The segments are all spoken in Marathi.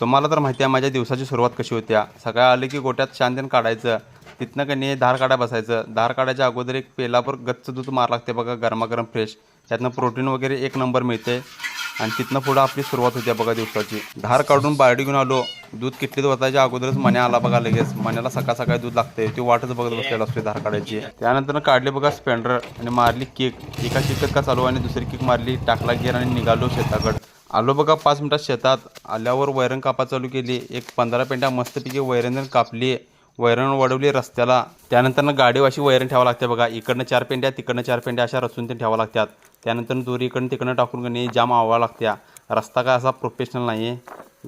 तुम्हाला तर माहिती आहे माझ्या दिवसाची सुरुवात कशी होत्या सकाळी आले की गोट्यात शांतीन काढायचं तिथनं कणी धार काढा बसायचं. धार काढायच्या अगोदर एक पेलाभर गच्च दूध मार लागते बघा गरमागरम फ्रेश. त्यातनं प्रोटीन वगैरे एक नंबर मिळते. आणि तिथनं पुढं आपली सुरुवात होते बघा दिवसाची. धार काढून बाहेर घेऊन आलो. दूध किटलीत वतायच्या अगोदरच मण्या आला बघा लगेच. मण्याला सकाळ सकाळी दूध लागते ती वाटच बघत बसलेला असते धार काढायची. त्यानंतर काढले बघा स्पेंडर आणि मारली केक. एका शिकत का चालू आणि दुसरी केक मारली टाकला गेर आणि निघालो शेताकड. आलो बघा पाच मिनटात शेतात आल्यावर वैरण कापा चालू केली. एक पंधरा पेंड्या मस्तपैकी वैरण कापली. वैरण वडवली रस्त्याला. त्यानंतर गाडी अशी वैरण ठेवावं लागते बघा. इकडनं चार पेंड्या तिकडनं चार पेंड्या अशा रचून ते ठेवावं लागतात. त्यानंतर दोरी इकडनं तिकडनं टाकून कणी जाम आवा लागत्या. रस्ता काय असा प्रोफेशनल नाही आहे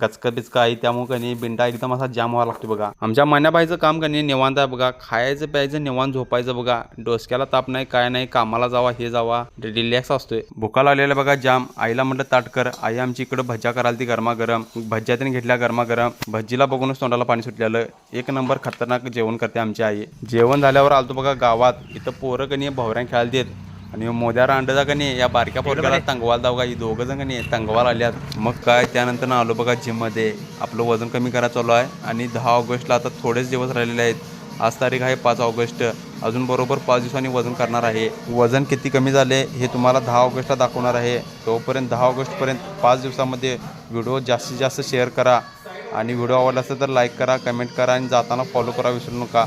गचका बिचका आहे त्यामुळे कणी बिंडा एकदम असा जाम व्हावा लागतो बघा. आमच्या मान्याबाईचं काम कणी निवांत आहे बघा. खायचं प्यायचं निवांत झोपायचं बघा. डोसक्याला ताप नाही काय नाही कामाला जावा हे जावा. रिलॅक्स असतोय. भुका लागलेला बघा जाम. आईला म्हटलं ताट कर. आई आमची इकडं भज्या कराल ती गरमागरम. भज्या त्याने घेतल्या गरमागरम. भज्जीला बघूनच तोंडाला पाणी सुटलेलं. एक नंबर खतरनाक जेवण करते आमची आई. जेवण झाल्यावर आलतो बघा गावात. इथं पोरं कणी भवऱ्या खेळायला देत. आणि मोद्यारा अंडजा का नाही या बारक्या पोरग्याला तंगवाल दाव का? ही दोघं जण का नाही तंगवाल आल्यात मग काय त्यानंतर ना आलो बघा जिममध्ये आपलं वजन कमी करायला चालू आहे. आणि दहा ऑगस्टला आता थोडेच दिवस राहिलेले आहेत. आज तारीख आहे पाच ऑगस्ट. अजून बरोबर पाच दिवसांनी वजन करणार आहे. वजन किती कमी झाले हे तुम्हाला दहा ऑगस्टला दाखवणार आहे. तोपर्यंत दहा ऑगस्टपर्यंत पाच दिवसामध्ये व्हिडिओ जास्तीत जास्त शेअर करा. आणि व्हिडिओ आवडला असेल तर लाईक करा कमेंट करा आणि जाताना फॉलो करा विसरू नका.